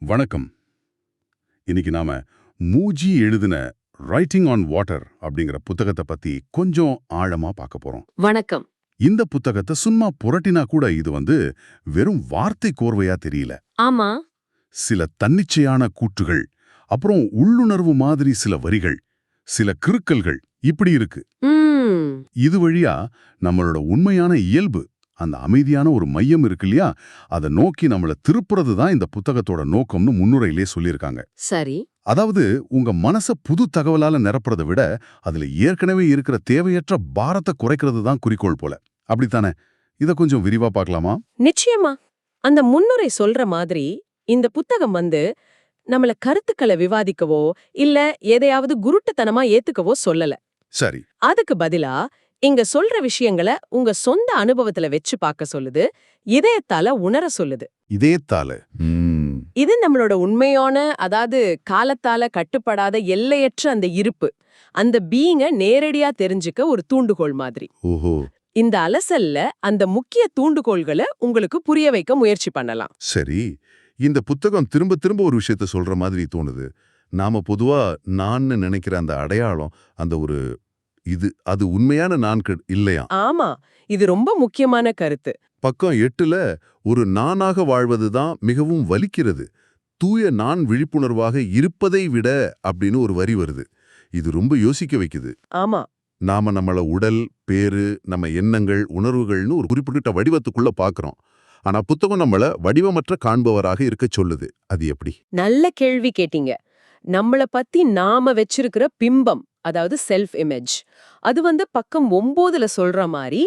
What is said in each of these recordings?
வணக்கம். இன்னைக்கு நாம மூஜி எழுதின ரைட்டிங் ஆன் வாட்டர் அப்படிங்கிற புத்தகத்தை பத்தி கொஞ்சம் ஆழமா பார்க்க போறோம். வணக்கம். இந்த புத்தகத்தை சும்மா புரட்டினா கூட இது வந்து வெறும் வார்த்தை கோர்வையா தெரியல. ஆமா. சில தன்னிச்சையான கூற்றுகள் அப்புறம் உள்ளுணர்வு மாதிரி சில வரிகள் சில கிறுக்கல்கள் இப்படி இருக்கு. இது வழியா நம்மளோட உண்மையான இயல்பு அந்த அமைதியான ஒரு மையம் இருக்கு இல்லையா? அதை நோக்கி நம்மள திருப்புறது தான் இந்த புத்தகத்தோட நோக்கம்னு முன்னுரையிலே சொல்லியிருக்காங்க. சரி. அதாவது உங்க மனச புது தகவலால நிரப்புறதை விட அதுல ஏற்கனவே இருக்கிற தேவையற்ற பாரத்தை குறைக்கிறது தான் குறிக்கோள் போல. அப்படித்தானே? இத கொஞ்சம் விரிவா பார்க்கலாமா? நிச்சயமா. அந்த முன்னுரை சொல்ற மாதிரி இந்த புத்தகம் வந்து நம்மள கருத்துக்களை விவாதிக்கவோ இல்ல எதையாவது குருட்டுத்தனமா ஏத்துக்கவோ சொல்லல. சரி. அதுக்கு பதிலா இங்க சொல்ற விஷயங்களை உங்க சொந்த அனுபவத்துல வச்சு பார்க்க சொல்லுது. இதயத்தால உணர சொல்லுது. இதயத்தால. ம், இது நம்மளோட உண்மையான அதாவது காலத்தால கட்டுப்படாத எல்லையற்ற அந்த இருப்பு. அந்த பீயிங்க நேரடியா தெரிஞ்சுக்க ஒரு தூண்டுகோல் மாதிரி. ஓஹோ. இந்த அலசல்ல அந்த முக்கிய தூண்டுகோள்களை உங்களுக்கு புரிய வைக்க முயற்சி பண்ணலாம். சரி. இந்த புத்தகம் திரும்ப திரும்ப ஒரு விஷயத்த சொல்ற மாதிரி தோணுது. நாம பொதுவா நான் நினைக்கிற அந்த அடையாளம் அந்த ஒரு இது அது உண்மையான நான் இல்லையா? ஆமா இது ரொம்ப முக்கியமான கருத்து. பக்கம் எட்டுல ஒரு நானாக வாழ்வதுதான் மிகவும் வலிக்கிறது. தூய நான் விழிப்புணர்வாக இருப்பதை விட அப்படின்னு ஒரு வரி வருது. இது ரொம்ப யோசிக்க வைக்குது. ஆமா. நாம நம்மள உடல் பேரு நம்ம எண்ணங்கள் உணர்வுகள்னு ஒரு குறிப்பிட்ட வடிவத்துக்குள்ள பாக்குறோம். ஆனா புத்தகம் நம்மள வடிவமற்ற காண்பவராக இருக்க சொல்லுது. அது எப்படி? நல்ல கேள்வி கேட்டீங்க. நம்மள பத்தி நாம வச்சிருக்கிற பிம்பம் அதாவது செல்ஃப் இமேஜ் அது வந்து பக்கம் ஒம்போதுல சொல்ற மாதிரி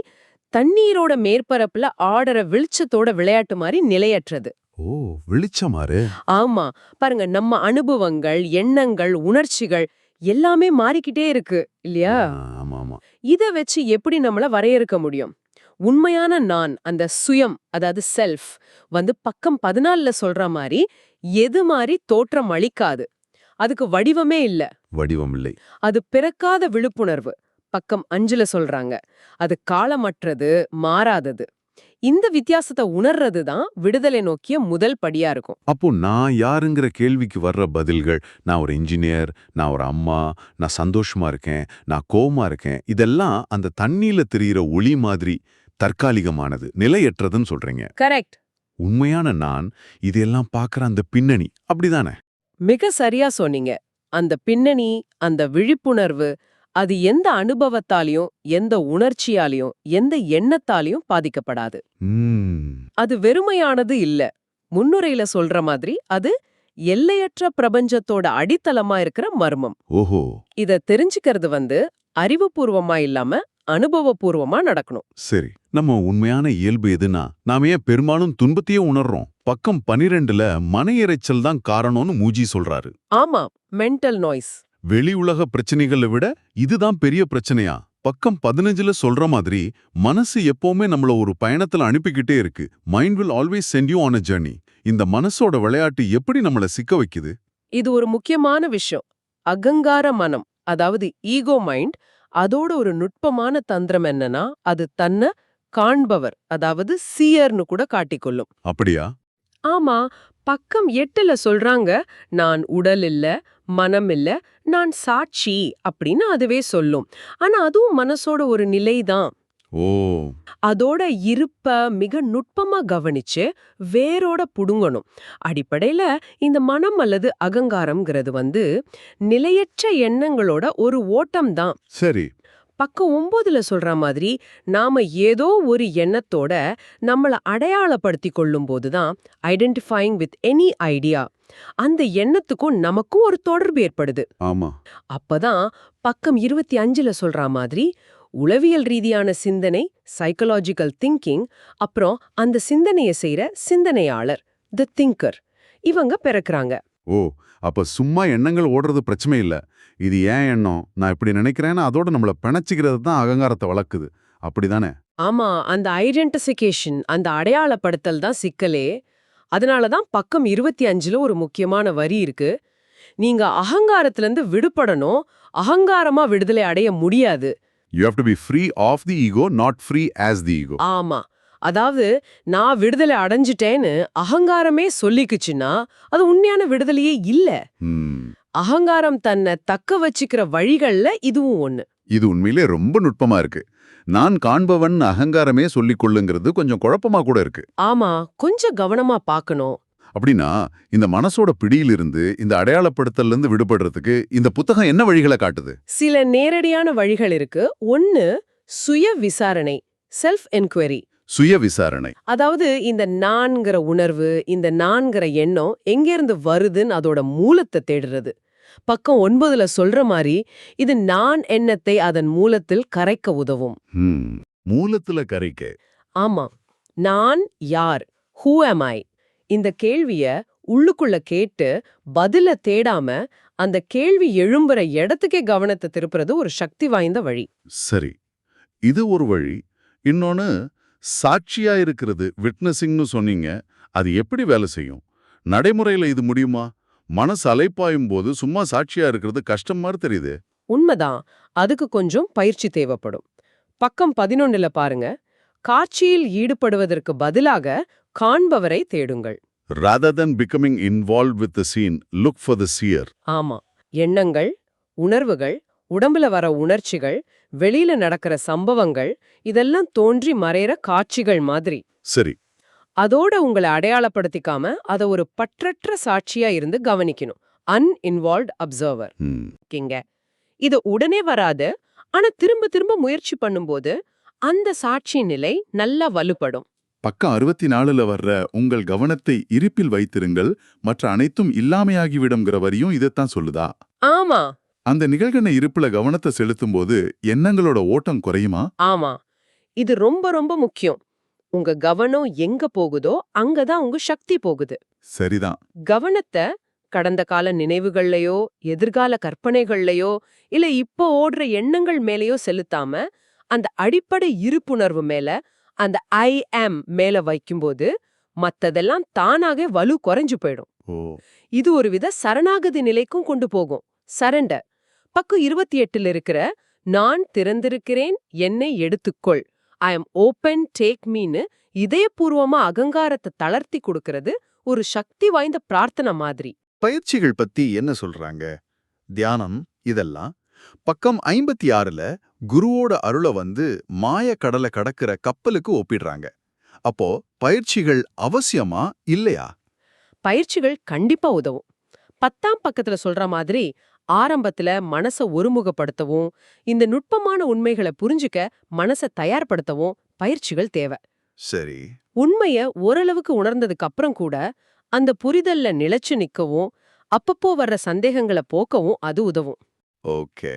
தண்ணீரோட மேற்பரப்புல ஆடுற வெளிச்சத்தோட விளையாட்டு மாதிரி நிலையற்றது. ஓ வெளிச்சமாறு ஆமா. பாருங்க நம்ம அனுபவங்கள் எண்ணங்கள் உணர்ச்சிகள் எல்லாமே மாறிக்கிட்டே இருக்கு இல்லையா? ஆமா ஆமா இத வச்சு எப்படி நம்மள வரையறுக்க முடியும்? உண்மையான நான் அந்த சுயம் அதாவது செல்ஃப் வந்து பக்கம் பதினாலுல சொல்ற மாதிரி எது மாதிரி தோற்றம் அளிக்காது. அதுக்கு வடிவமே இல்ல. வடிவம் இல்லை அது பிறக்காத விழிப்புணர்வு பக்கம் அஞ்சுல சொல்றாங்க. அது காலமற்றது மாறாதது. இந்த வித்தியாசத்தை உணர்றது தான் விடுதலை நோக்கிய முதல் படியா இருக்கும். அப்போ நான் யாருங்கிற கேள்விக்கு வர்ற பதில்கள் நான் ஒரு இன்ஜினியர் நான் ஒரு அம்மா நான் சந்தோஷமா இருக்கேன் நான் கோவமா இருக்கேன் இதெல்லாம் அந்த தண்ணியில தெரியிற ஒளி மாதிரி தற்காலிகமானது நிலையற்றதுன்னு சொல்றீங்க. கரெக்ட். உண்மையான நான் இதெல்லாம் பார்க்கற அந்த பின்னணி அப்படிதானே? மிக சரியா சொன்னீங்க. அந்த பின்னணி அந்த விழிப்புணர்வு அது எந்த அனுபவத்தாலையும் எந்த உணர்ச்சியாலையும் எந்த எண்ணத்தாலையும் பாதிக்கப்படாது. அது வெறுமையானது இல்ல. முன்னுரையில சொல்ற மாதிரி அது எல்லையற்ற பிரபஞ்சத்தோட அடித்தளமா இருக்கிற மர்மம். ஓஹோ. இத தெரிஞ்சுக்கிறது வந்து அறிவுபூர்வமா இல்லாம அனுபவபூர்வமா நடக்கணும். சரி நம்ம உண்மையான இயல்பு எதுனா நாம ஏன் பெரும்பாலும் துன்பத்தையே உணர்றோம்? பக்கம் பனிரெண்டுல மன இரைச்சல் தான் காரணம்னு மூஜி சொல்றாரு. ஆமா மென்டல் நாய்ஸ் வெளி உலக பிரச்சனைகளை விட இதுதான் பெரிய பிரச்சனையா? பக்கம் பதினஞ்சுல சொல்ற மாதிரி மனசு எப்பவுமே நம்மள ஒரு பயணத்துல அனுப்பிக்கிட்டே இருக்கு. Mind will always send you on a journey இந்த மனசோட விளையாட்டு எப்படி நம்மள சிக்க வைக்குது? இது ஒரு முக்கியமான விஷயம். அகங்கார மனம் அதாவது ஈகோ மைண்ட் அதோட ஒரு நுட்பமான தந்திரம் என்னன்னா அது தன்னை காண்பவர். அதாவது சீயர்னு கூட காட்டிக்கொள்ளும். அப்படியா? ஆமா. பக்கம் எட்டுல சொல்றாங்க நான் உடல் இல்ல மனம் இல்ல நான் சாட்சி அப்படின்னு அதுவே சொல்லும். ஆனா அதுவும் மனசோட ஒரு நிலைதான். ஓ. அதோட இருப்ப மிக நுட்பமா கவனிச்சு வேரோட புடுங்கணும். அடிப்படையில இந்த மனம் அல்லது அகங்காரம்ங்கிறது வந்து நிலையற்ற எண்ணங்களோட ஒரு ஓட்டம் தான் சரி. பக்கம் ஒன்பதுல சொல்ற மாதிரி நாம ஏதோ ஒரு எண்ணத்தோட நம்மள அடையாளப்படுத்தி கொள்ளும் போதுதான் ஐடென்டிஃபைங் வித் எனி ஐடியா அந்த எண்ணத்துக்கும் நமக்கும் ஒரு தொடர்பு ஏற்படுது. ஆமா. அப்பதான் பக்கம் இருபத்தி அஞ்சுல சொல்ற மாதிரி உளவியல் ரீதியான சிந்தனை சைக்கலாஜிக்கல் திங்கிங் அப்புறம் அந்த சிந்தனையை செய்யற சிந்தனையாளர் தி திங்கர் இவங்க பிறக்குறாங்க. ஓ அப்ப சும்மா எண்ணங்கள் ஓடுறது பிரச்சனை இல்ல. இது ஏன் எண்ணம்? நான் இப்படி நினைக்கிறேன்னு அதோட நம்மள பிணைச்சிக்கிறது தான் அகங்காரத்தை வளர்க்குது. அப்படிதானே? ஆமா அந்த ஐடென்டிஃபிகேஷன் அந்த அடையாளப்படுத்தல் தான் சிக்கலே. அதனால தான் பக்கம் இருபத்தி அஞ்சுல ஒரு முக்கியமான வரி இருக்கு. நீங்க அகங்காரத்துல இருந்து விடுபடணும். அகங்காரமா விடுதலை அடைய முடியாது. You have to be free of the ego not free as the ego ஆமா. அதாவது நான் விடுதலை அடைஞ்சிட்டேன்னு அகங்காரமே சொல்லிக்குச்சுன்னா அது உண்மையான விடுதலையே இல்ல. அகங்காரம் தன்னை தக்க வச்சுக்கிற வழிகள்ல இதுவும் ஒண்ணு. இது உண்மையிலே ரொம்ப நுட்பமா இருக்கு. நான் காண்பவன் அகங்காரமே சொல்லிக் கொள்ளுங்கிறது கொஞ்சம் குழப்பமா கூட இருக்கு. ஆமா கொஞ்சம் கவனமா பார்க்கணும். அப்படின்னா இந்த மனசோட பிடியிலிருந்து இந்த அடையாளப்படுத்தல்ல இருந்து விடுபடுறதுக்கு இந்த புத்தகம் என்ன வழிகளை காட்டுது? சில நேரடியான வழிகள் இருக்கு. ஒன்னு சுய விசாரணை செல்ஃப் என்கொயரி சுய விசாரணை. அதாவது இந்த நான்கிற உணர்வு இந்த நான்கிற எண்ணம் எங்கேருந்து வருதுன்னு அதோட மூலத்தை தேடுறது. பக்கம் ஒன்பதுல சொல்ற மாதிரி இது நான் எண்ணத்தை அதன் மூலத்தில் கரைக்க உதவும். மூலத்துல கரைக்க. ஆமா. நான் யார்? ஹூ am ஐ இந்த கேள்விய உள்ளுக்குள்ள கேட்டு பதில தேடாம அந்த கேள்வி எழும்புற இடத்துக்கே கவனத்தை திருப்புறது ஒரு சக்தி வாய்ந்த வழி. சரி. இது ஒரு வழி. இன்னொன்னு சாட்சியா இருக்கிறது விட்னஸிங்னு சொன்னீங்க அது எப்படி வேலை செய்யும்? நடைமுறையில இது முடியுமா? மனசு அலைப்பாயும் போது சும்மா சாட்சியா இருக்கிறது கஷ்டம் மாதிரி தெரியுது. உண்மைதான். அதுக்கு கொஞ்சம் பயிற்சி தேவைப்படும். பக்கம் பதினொன்னுல பாருங்க. காட்சியில் ஈடுபடுவதற்கு பதிலாக காண்பவரை தேடுங்கள். Rather than becoming involved with the scene look for the seer. ஆமா. எண்ணங்கள் உணர்வுகள் உடம்புல வர உணர்ச்சிகள் வெளியில நடக்கிற சம்பவங்கள் இதெல்லாம் தோன்றி மறையிற காட்சிகள் மாதிரி. சரி. அதோட உங்களை அடையாளப்படுத்திக்காம அத ஒரு பற்றற்ற சாட்சியா இருந்து கவனிக்கணும். அன்இன்வால்வ்ட் அப்சர்வர் இருக்கீங்க இது உடனே வராது. ஆனா திரும்ப திரும்ப முயற்சி பண்ணும்போது அந்த சாட்சி நிலை நல்லா வலுப்படும். பக்கம் அறுபத்தி நாலுல வர்ற உங்கள் கவனத்தை இருப்பில் வைத்திருங்கள். மற்ற அனைத்தும் இல்லாமையாகிவிடுங்கிற வரியும் இதைத்தான் சொல்லுதா? ஆமா. அந்த நிகழ்கண இருப்புல கவனத்தை செலுத்தும் போது எண்ணங்களோட ஓட்டம் குறையுமா? ஆமா. இது ரொம்ப ரொம்ப முக்கியம். உங்க கவனம் எங்க போகுதோ அங்கதான் உங்க சக்தி போகுது. சரிதான். கவனத்தை கடந்த கால நினைவுகள்லயோ எதிர்கால கற்பனைகள்லயோ இல்ல இப்போ ஓடுற எண்ணங்கள் மேலயோ செலுத்தாம அந்த அடிப்படை இருப்புணர்வு மேல அந்த ஐ am மேல வைக்கும்போது மத்ததெல்லாம் தானாக வலு குறைஞ்சு போயிடும். இது ஒரு வித சரணாகதி நிலைக்கும் கொண்டு போகும். சரண்டர் பக்கம் இருபத்தி எட்டுல இருக்கிற நான் திறந்திருக்கிறேன் என்னை எடுத்துக்கொள். ஐ எம் ஓப்பன் டேக் மீன்னு இதயபூர்வமா அகங்காரத்தை தளர்த்தி கொடுக்கறது ஒரு சக்தி வாய்ந்த பிரார்த்தனை மாதிரி. பயிற்சிகள் பத்தி என்ன சொல்றாங்க? தியானம் இதெல்லாம்? பக்கம் ஐம்பத்தி ஆறுல குருவோட அருளை வந்து மாய கடலை கடக்கிற கப்பலுக்கு ஒப்பிடுறாங்க. அப்போ பயிற்சிகள் அவசியமா இல்லையா? பயிற்சிகள் கண்டிப்பா உதவும். பத்தாம் பக்கத்துல சொல்ற மாதிரி ஆரம்பத்துல மனச ஒருமுகப்படுத்தவும் இந்த நுட்பமான உண்மைகளை புரிஞ்சுக்க மனச தயார்படுத்தவும் பயிற்சிகள் தேவை. சரி. உண்மைய ஓரளவுக்கு உணர்ந்ததுக்கு அப்புறம் கூட அந்த புரிதல்ல நிலைச்சு நிக்கவும் அப்பப்போ வர்ற சந்தேகங்களை போக்கவும் அது உதவும். ஓகே.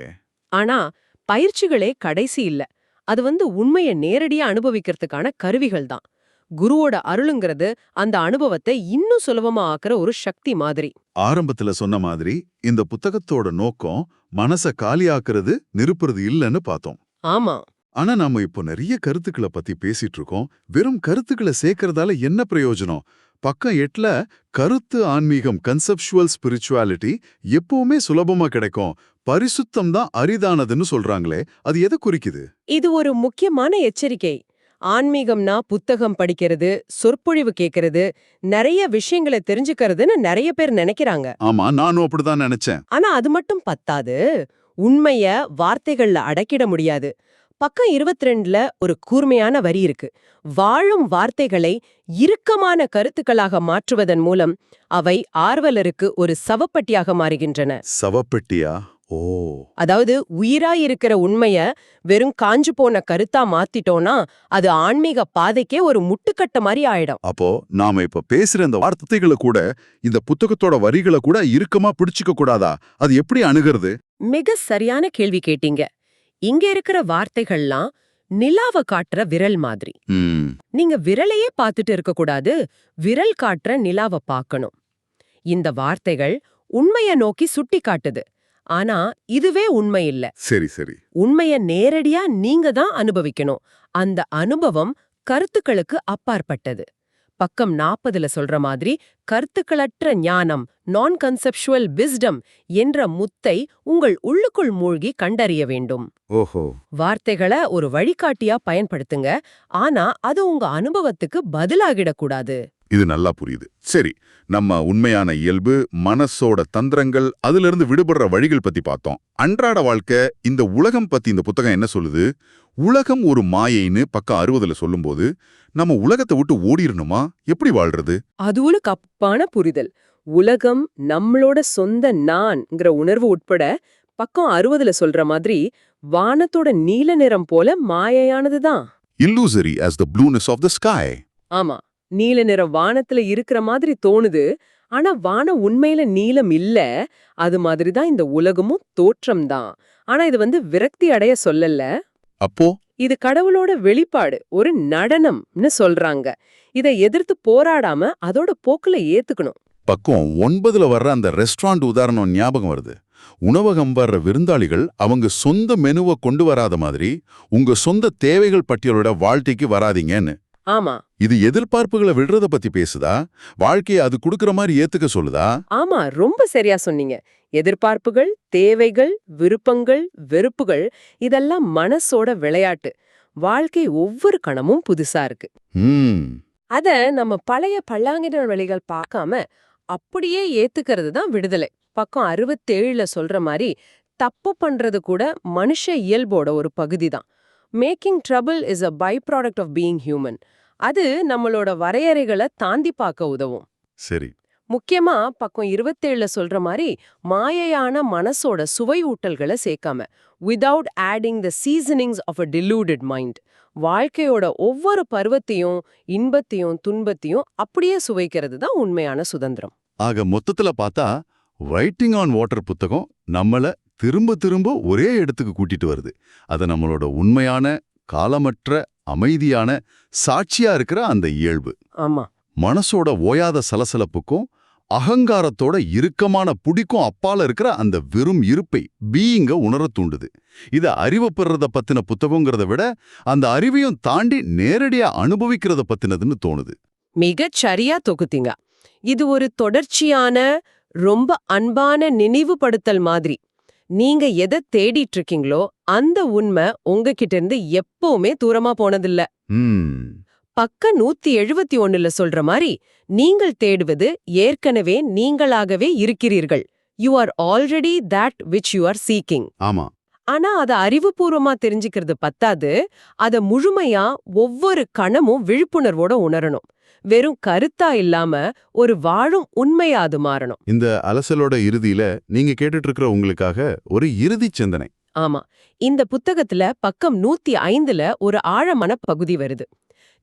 ஆனா பயிற்சிகளே கடைசி இல்ல. அது வந்து உண்மைய நேரடியா அனுபவிக்கிறதுக்கான கருவிகள் தான். குருவோட அருளுங்கிறது அந்த அனுபவத்தை இன்னும் சுலபமா ஆக்குற ஒரு சக்தி மாதிரி. ஆரம்பத்துல சொன்ன மாதிரி இந்த புத்தகத்தோட நோக்கம் மனச காலியாக்குறது நிருப்புறது இல்லைன்னு பார்த்தோம். ஆமா. ஆனா நாம இப்போ நிறைய கருத்துக்களை பத்தி பேசிட்டு இருக்கோம். வெறும் கருத்துக்களை சேர்க்கறதால என்ன பிரயோஜனம்? பக்கம் எட்டுல கருத்து ஆன்மீகம் கன்செப்சுவல் ஸ்பிரிச்சுவாலிட்டி எப்பவுமே சுலபமா கிடைக்கும். பரிசுத்தம் தான் அரிதானதுன்னு சொல்றாங்களே அது எதை குறிக்குது? இது ஒரு முக்கியமான எச்சரிக்கை. ஆன்மீகம்னா புத்தகம் படிக்கிறது சொற்பொழிவு கேட்கறது நிறைய விஷயங்களை தெரிஞ்சுக்கிறதுன்னு நிறைய பேர் நினைக்கிறாங்க. ஆமா நானும் அப்படிதான் நினைச்சேன். ஆனா அது மட்டும் பத்தாது. உண்மைய வார்த்தைகள்ல அடக்கிட முடியாது. பக்கம் 22ல ஒரு கூர்மையான வரி இருக்கு. வாழும் வார்த்தைகளை இறுக்கமான கருத்துக்களாக மாற்றுவதன் மூலம் அவை ஆர்வலருக்கு ஒரு சவப்பட்டியாக மாறுகின்றன. சவப்பெட்டியா? ஓ. அதாவது உயிராய் இருக்கிற உண்மைய வெறும் காஞ்சு போன கருத்தா மாத்திட்டோம்னா அது ஆன்மீக பாதைக்கே ஒரு முட்டுக்கட்ட மாதிரி ஆயிடும். அப்போ நாம இப்ப பேசுற இந்த வார்த்தைகளை கூட இந்த புத்தகத்தோட வரிகளை கூட இறுக்கமா பிடிச்சுக்க கூடாதா? அது எப்படி அணுகிறது? மிக சரியான கேள்வி கேட்டீங்க. இங்க இருக்கிற வார்த்தைகள்லாம் நிலாவ காட்டுற விரல் மாதிரி. நீங்க விரலையே பார்த்துட்டு இருக்கக்கூடாது விரல் காட்டுற நிலாவ பார்க்கணும். இந்த வார்த்தைகள் உண்மைய நோக்கி சுட்டி காட்டுது ஆனா இதுவே உண்மை இல்ல. சரி சரி. உண்மைய நேரடியா நீங்க தான் அனுபவிக்கணும். அந்த அனுபவம் கருத்துக்களுக்கு அப்பாற்பட்டது. பக்கம் நாற்பதுல சொல்ற மாதிரி கருத்துக்களற்ற ஞானம் நான் கன்செப்சுவல் விஸ்டம் என்ற முத்தை உங்கள் உள்ளுக்குள் மூழ்கி கண்டறிய வேண்டும். ஓஹோ. வார்த்தைகளை ஒரு வழிகாட்டியா பயன்படுத்துங்க. ஆனா அது உங்க அனுபவத்துக்கு பதிலாகிடக்கூடாது. இது நல்லா புரியுது. சரி நம்ம உண்மையான இயல்பு மனசோட தந்திரங்கள் அதிலிருந்து விடுபடுற வழிகள் பத்தி பார்த்தோம். அன்றாட வாழ்க்கை இந்த உலகம் பத்தி இந்த புத்தகம் என்ன சொல்லுது? உலகம் ஒரு மாயைன்னு பக்கம் அறுபதுல சொல்லும்போது நம்ம உலகத்தை விட்டு ஓடிரணுமா? எப்படி வாழ்றது? அது ஒரு கப்பான புரிதல். உலகம் நம்மளோட சொந்த நான்ங்கிற உணர்வு உட்பட பக்கம் அறுபதுல சொல்ற மாதிரி வானத்தோட நீல நிறம் போல மாயையானதுதான் இல்லூசரி as the blueness of the sky. ஆமா. நீல நிறம் வானத்துல இருக்கிற மாதிரி தோணுது. ஆனா வானம் உண்மையில நீலம் இல்ல. அது மாதிரி தான் இந்த உலகமும் தோற்றம் தான். ஆனா இது வந்து விரக்தி அடைய சொல்லல. அப்போ? இது கடவுளோட வெளிப்பாடு ஒரு நடனம்னு சொல்றாங்க. இதை எதிர்த்து போராடாம அதோட போக்குல ஏத்துக்கணும். பக்கம் ஒன்பதுல வர்ற அந்த ரெஸ்டாரண்ட் உதாரணம் ஞாபகம் வருது. உணவகம் வர்ற விருந்தாளிகள் அவங்க சொந்த மெனுவை கொண்டு வராத மாதிரி உங்க சொந்த தேவைகள் பட்டியலோட வாழ்க்கைக்கு வராதீங்கன்னு. ஆமா. இது எதிர்பார்ப்புகளை விடுறத பத்தி பேசுதா? வாழ்க்கையை அது கொடுக்கற மாதிரி ஏத்துக்க சொல்லுதா? ஆமா ரொம்ப சரியா சொன்னீங்க. எதிர்பார்ப்புகள் தேவைகள் விருப்பங்கள் வெறுப்புகள் இதெல்லாம் மனசோட விளையாட்டு. வாழ்க்கை ஒவ்வொரு கணமும் புதுசா இருக்கு. அத நம்ம பழைய பல்லாங்கின வழிகள் பார்க்காம அப்படியே ஏத்துக்கிறது தான் விடுதலை. பக்கம் அறுபத்தேழுல சொல்ற மாதிரி தப்பு பண்றது கூட மனுஷ இயல்போட ஒரு பகுதி தான். Making trouble is a byproduct of being human அது நம்மளோட வரையறைகளை தாண்டி பார்க்க உதவும். சரி. முக்கியமா பக்கம் இருபத்தேழுல சொல்ற மாதிரி மாயையான மனசோட சுவை ஊட்டல்களை சேர்க்காம without adding the seasonings of a deluded mind வாழ்க்கையோட ஒவ்வொரு பருவத்தையும் இன்பத்தையும் துன்பத்தையும் அப்படியே சுவைக்கிறது தான் உண்மையான சுதந்திரம். ஆக மொத்தத்துல பார்த்தா ரைட்டிங் ஆன் வாட்டர் புத்தகம் நம்மள திரும்ப திரும்ப ஒரே இடத்துக்கு கூட்டிட்டு வருது. அது நம்மளோட உண்மையான காலமற்ற அமைதியான சாட்சியா இருக்கிற அந்த இயல்பு. ஆமா. மனசோட ஓயாத சலசலப்புக்கும் அகங்காரத்தோட இறுக்கமான புடிக்கும் அப்பால இருக்கிற அந்த வெறும் இருப்பை பீயிங்க உணரத் தூண்டுது. இத அறிவு பெறத பத்தின புத்தகங்கிறத விட அந்த அறிவையும் தாண்டி நேரடியா அனுபவிக்கிறத பத்தினதுன்னு தோணுது. மிகச் சரியா தொகுத்தீங்க. இது ஒரு தொடர்ச்சியான ரொம்ப அன்பான நினைவுபடுத்தல் மாதிரி. நீங்க எதை தேடிட்டு இருக்கீங்களோ அந்த உண்மை உங்ககிட்ட இருந்து எப்பவுமே தூரமா போனதில்ல. பக்க நூத்தி எழுபத்தி ஒண்ணுல சொல்ற மாதிரி நீங்கள் தேடுவது ஏற்கனவே நீங்களாகவே இருக்கிறீர்கள். You are already that which you are seeking. ஆமா. ஆனா அத அறிவுபூர்வமா தெரிஞ்சுக்கிறது பத்தாது. அத முழுமையா ஒவ்வொரு கணமும் விழிப்புணர்வோட உணரணும். வெறும் கருத்தா இல்லாம ஒரு வாழும் உண்மையா அது மாறணும். இந்த அலசலோட இறுதியில நீங்க கேட்டுட்டு இருக்கிற உங்களுக்காக ஒரு இறுதி சிந்தனை. ஆமா. இந்த புத்தகத்துல பக்கம் நூத்தி ஐந்துல ஒரு ஆழமான பகுதி வருது.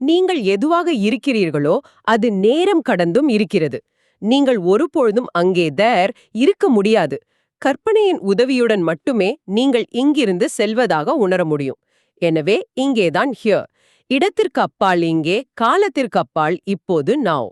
நீங்கள் எதுவாக இருக்கிறீர்களோ அது நேரம் கடந்தும் இருக்கிறது. நீங்கள் ஒருபொழுதும் அங்கே தேர் இருக்க முடியாது. கற்பனையின் உதவியுடன் மட்டுமே நீங்கள் இங்கிருந்து செல்வதாக உணர முடியும். எனவே இங்கேதான் ஹியர் இடத்திற்கு அப்பால் இங்கே காலத்திற்கு அப்பால் இப்போது நாவ்.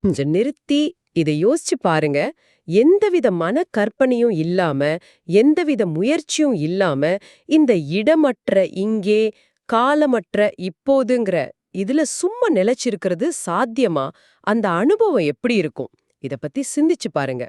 கொஞ்சம் நிறுத்தி இதை யோசிச்சு பாருங்க. எந்தவித மன கற்பனையும் இல்லாம எந்தவித முயற்சியும் இல்லாம இந்த இடமற்ற இங்கே காலமற்ற இப்போதுங்கிற இதுல சும்மா நிலைச்சிருக்கிறது சாத்தியமா? அந்த அனுபவம் எப்படி இருக்கும்? இத பத்தி சிந்திச்சு பாருங்க.